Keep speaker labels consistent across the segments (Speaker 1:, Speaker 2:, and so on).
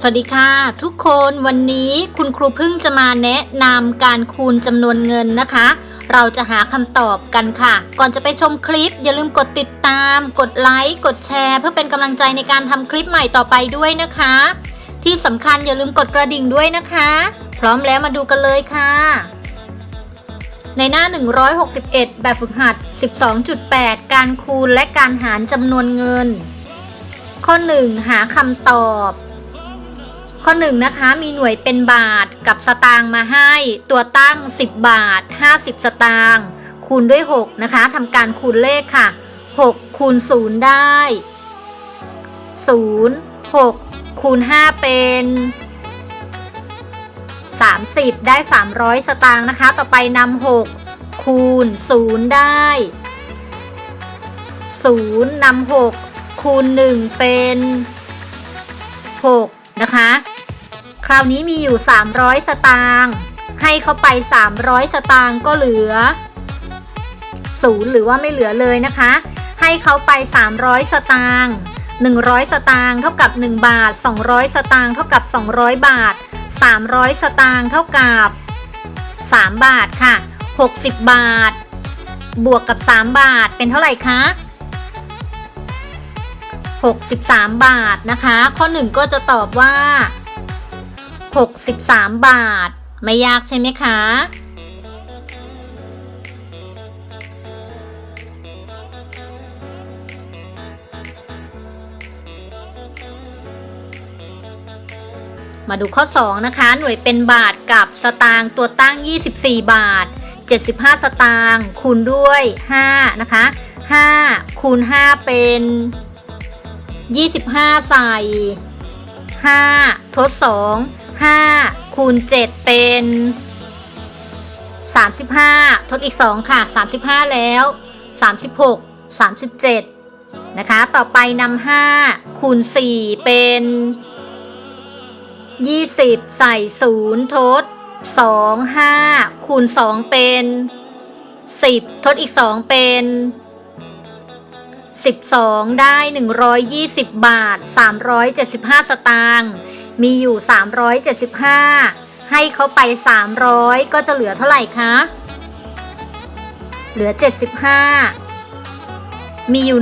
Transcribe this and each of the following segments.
Speaker 1: สวัสดีค่ะทุกคนวันนี้คุณครูพึ่งจะมาแนะนำการคูณจำนวนเงินนะคะ เราจะหาคำตอบกันค่ะ ก่อนจะไปชมคลิป อย่าลืมกดติดตาม กดไลค์กดแชร์ เพื่อเป็นกำลังใจในการทำคลิปใหม่ต่อไปด้วยนะคะ ที่สำคัญอย่าลืมกดกระดิ่งด้วยนะคะ พร้อมแล้วมาดูกันเลยค่ะ ในหน้า 161 แบบฝึกหัด 12.8 การคูณและการหารจำนวนเงิน ข้อ 1 หาคำตอบ ข้อ1นนะคะมีหน่วยเป็นบาทกับสตางค์มาให้ ตัวตั้ง 10 บาท 50 สตางค์คูณด้วย 6 นะคะทำการคูณเลขค่ะ 6 คูณ 0 ได้ 0 6 คูณ 5 เป็น 30 ได้ 300 สตางค์นะคะ ต่อไปนำ6คูณ 0 ได้ 0นำ6คูณ 1 เป็น 6 นะคะ คราวนี้มีอยู่ 300 สตางค์ให้เขาไป 300 สตางค์ก็เหลือ0หรือว่าไม่เหลือเลยนะคะ ให้เขาไป 300 สตางค์100 สตางค์เท่ากับ 1 บาท 200 สตางค์เท่ากับ 200 บาท 300 สตางค์เท่ากับ 3 บาทค่ะ 60 บาท บวกกับ 3 บาทเป็นเท่าไหร่คะ 63 บาทนะคะ ข้อ 1 ก็จะตอบว่า 63 บาท ไม่ยากใช่ไหมคะ มาดูข้อ 2 นะคะ หน่วยเป็นบาทกับสตางค์ตัวตั้ง 24 บาท 75 สตางค์คูณด้วย 5 นะคะ 5 คูณ 5 เป็น 25 ใส่5ทด2 5คูณ7เป็น 35 ทดอีก 2 ค่ะ 35 แล้ว 36 37 นะคะ ต่อไปนำ5คูณ 4 เป็น 20 ใส่ 0 ทด 2 5คูณ 2 เป็น 10 ทดอีก 2 เป็น12 ได้ 120 บาท 375 สตางค์ มีอยู่ 375 ให้เขาไป 300 ก็จะเหลือเท่าไหร่คะ เหลือ 75 มีอยู่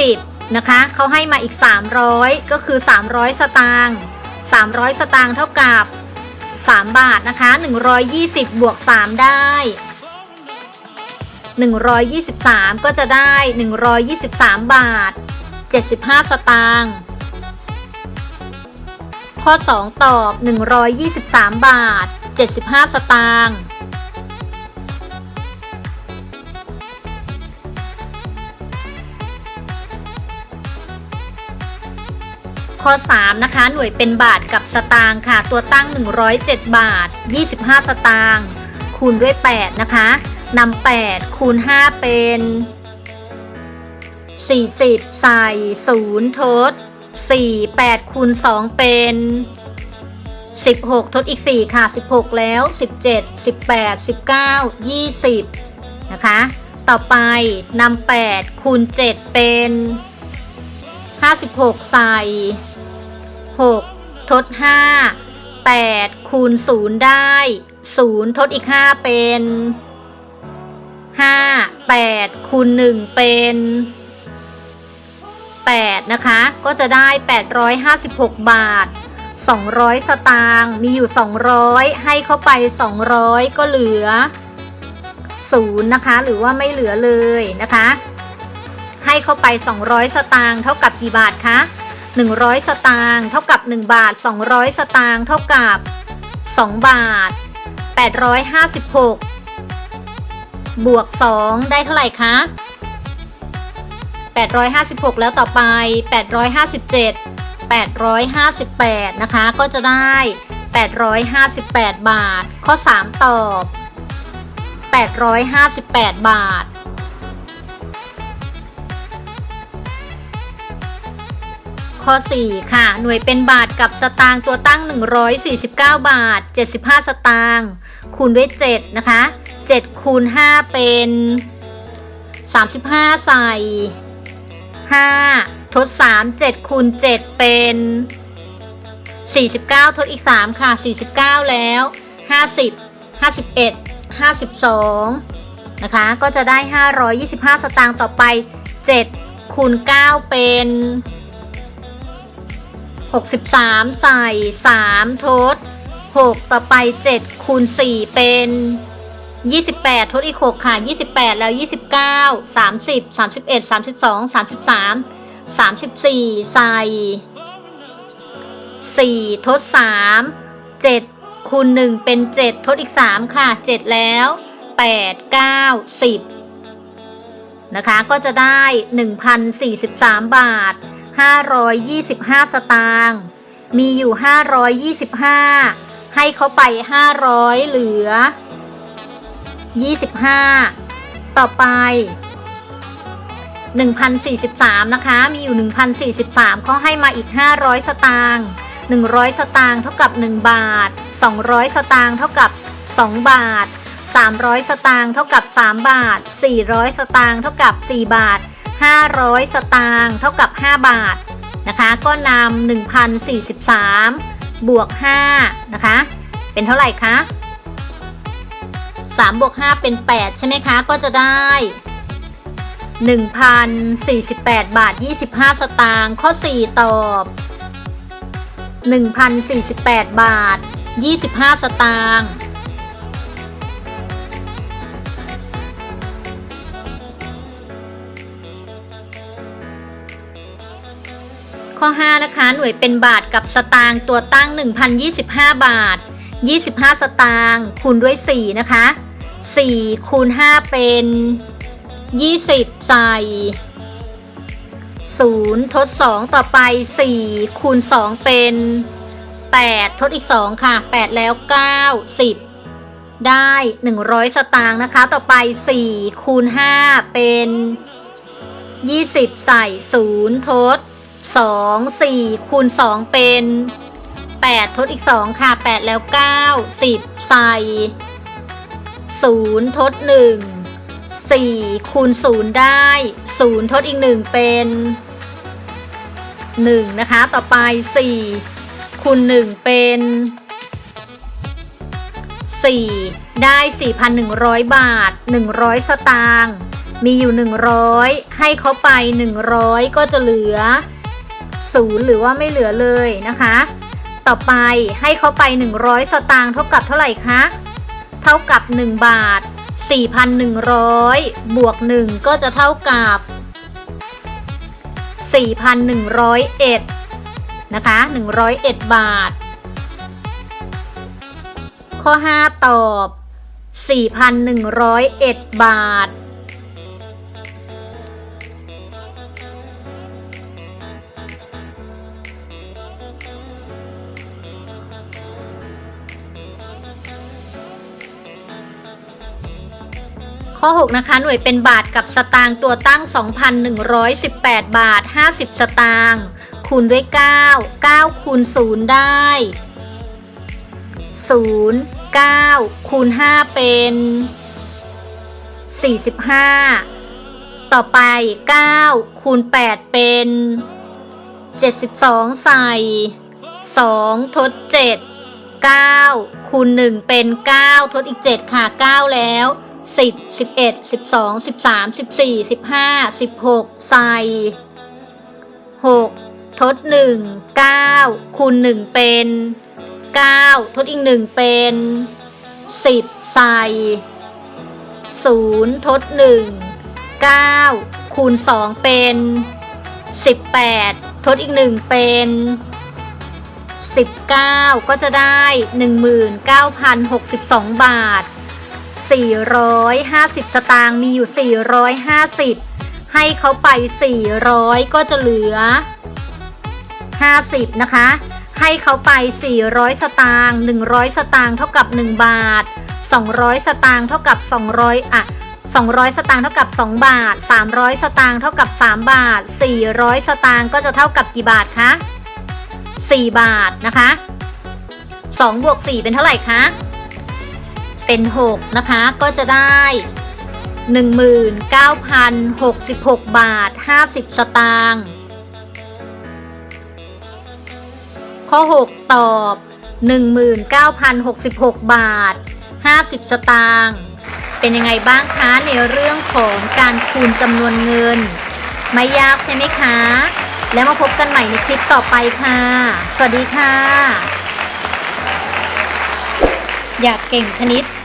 Speaker 1: 120 นะคะ เขาให้มาอีก 300 ก็คือ 300 สตางค์300 สตางค์เท่ากับ 3 บาทนะคะ 120 บวก 3 ได้ 123 ก็จะได้ 123 บาท 75 สตางค์ ข้อ 2 ตอบ 123 บาท 75 สตางค์ข้อ 3 นะคะ หน่วยเป็นบาทกับสตางค์ค่ะ ตัวตั้ง 107 บาท 25 สตางค์คูณด้วย 8 นะคะนำ8 คูณ 5 เป็น 40 ใส่ 0 ทด 4 8คูณ2เป็น 16 ทดอีก 4 ค่ะ 16 แล้ว 17 18 19 20 นะคะ ต่อไปนำ8คูณ 7 เป็น 56 ใส่ 6 ทด 5 8คูณ0ได้ 0 ทดอีก 5 เป็น 5 8คูณ1เป็น 8 นะคะ ก็จะได้ 856 บาท 200 สตางค์มีอยู่ 200 ให้เข้าไป 200 ก็เหลือ0นะคะ หรือว่าไม่เหลือเลยนะคะ ให้เข้าไป 200 สตางค์เท่ากับกี่บาทคะ100 สตางค์เท่ากับ 1 บาท 200 สตางค์เท่ากับ 2 บาท 856 บวก 2 ได้เท่าไหร่คะ 856 แล้วต่อไป 857 858 นะคะ ก็จะได้ 858 บาท ข้อ 3 ตอบ 858 บาทข้อ 4 ค่ะ หน่วยเป็นบาทกับสตางค์ตัวตั้ง 149 บาท 75 สตางค์คูณด้วย 7 นะคะ 7 คูณ 5 เป็น 35 ใส่ 5 ทด 3 7คูณ7เป็น 49 ทดอีก 3 ค่ะ 49 แล้ว 50 51 52 นะคะ ก็จะได้ 525 สตางค์ต่อไป 7คูณ9เป็น 63 ใส่ 3 ทด 6 ต่อไป 7คูณ4เป็น 28 ทดอีก 6 ค่ะ 28 แล้ว 29 30 31 32 33 34 ใส่ 4 ทด 3 7 คูณ 1 เป็น 7 ทดอีก 3 ค่ะ 7 แล้ว 8 9 10 นะคะ ก็จะได้ 1,043 บาท 525 สตางค์ มีอยู่ 525 ให้เขาไป 500 เหลือ 25 ต่อไป 1,043 นะคะ มีอยู่ 1,043เขาให้มาอีก 500 สตางค์ 100 สตางค์เท่ากับ 1 บาท 200 สตางค์เท่ากับ 2 บาท 300 สตางค์เท่ากับ 3 บาท 400 สตางค์เท่ากับ 4 บาท 500 สตางค์เท่ากับ 5 บาทนะคะ ก็นำ1,043 บวก 5 นะคะ เป็นเท่าไหร่คะ 3บวก5เป็น 8 ใช่ไหมคะ ก็จะได้ 1,048 บาท 25 สตางค์ข้อ 4 ตอบ 1,048 บาท 25 สตางค์ข้อ 5 นะคะ หน่วยเป็นบาทกับสตางค์ตัวตั้ง 1,025 บาท 25 สตางค์คูณด้วย 4 นะคะ 4 คูณ 5 เป็น 20 ใส่ 0 ทด 2 ต่อไป 4 คูณ 2 เป็น 8 ทดอีก 2 ค่ะ 8 แล้ว 9 10 ได้ 100 สตางค์นะคะ ต่อไป 4 คูณ 5 เป็น 20 ใส่ 0 ทด 2 4 คูณ 2 เป็น8 8 ทดอีก 2 ค่ะ 8 แล้ว 9 10 ใส่ 0 ทด 1 4 คูณ 0 ได้ 0 ทดอีก 1 เป็น 1 นะคะ ต่อไป 4 คูณ 1 เป็น 4 ได้ 4,100 บาท 100 สตางค์มีอยู่ 100 ให้เขาไป 100 ก็จะเหลือ 0 หรือว่าไม่เหลือเลยนะคะ ต่อไปให้เขาไป 100 สตางค์เท่ากับเท่าไหร่คะ เท่ากับ 1 บาท 4,100 บวก 1 ก็จะเท่ากับ 4,101 นะคะ 101 บาท ข้อ 5 ตอบ 4,101 บาท ข้อ 6 นะคะ หน่วยเป็นบาทกับสตางค์ตัวตั้ง 2,118 บาท 50 สตางค์คูณด้วย 9 9 คูณ 0 ได้ 0 9 คูณ 5 เป็น 45 ต่อไป 9 คูณ 8 เป็น 72 ใส่ 2 ทด 7 9 คูณ 1 เป็น 9 ทดอีก 7 ค่ะ 9 แล้ว 10 11 12 13 14 15 16ใส่6ทด1 9คูณ1เป็น9ทดอีก1เป็น10ใส่0ทด1 9คูณ2เป็น18ทดอีก1เป็น19ก็จะได้19,062บาท 450 สตางค์มีอยู่ 450 ให้เขาไป 400 ก็จะเหลือ 50 นะคะ ให้เขาไป 400 สตางค์100 สตางค์เท่ากับ 1 บาท 200 สตางค์เท่ากับ 200อะ200 สตางค์เท่ากับ 2 บาท 300 สตางค์เท่ากับ 3 บาท 400 สตางค์ก็จะเท่ากับกี่บาทคะ 4 บาทนะคะ 2 บวก 4 เป็นเท่าไหร่คะ เป็น 6 นะคะ ก็จะได้ 19,066 บาท 50 สตางค์ข้อข้อ 6 ตอบ 19,066 บาท 50 สตางค์เป็นยังไงบ้างคะในเรื่องของการคูณจำนวนเงิน ไม่ยากใช่ไหมคะ แล้วมาพบกันใหม่ในคลิปต่อไปค่ะ สวัสดีค่ะ อยากเก่งคณิต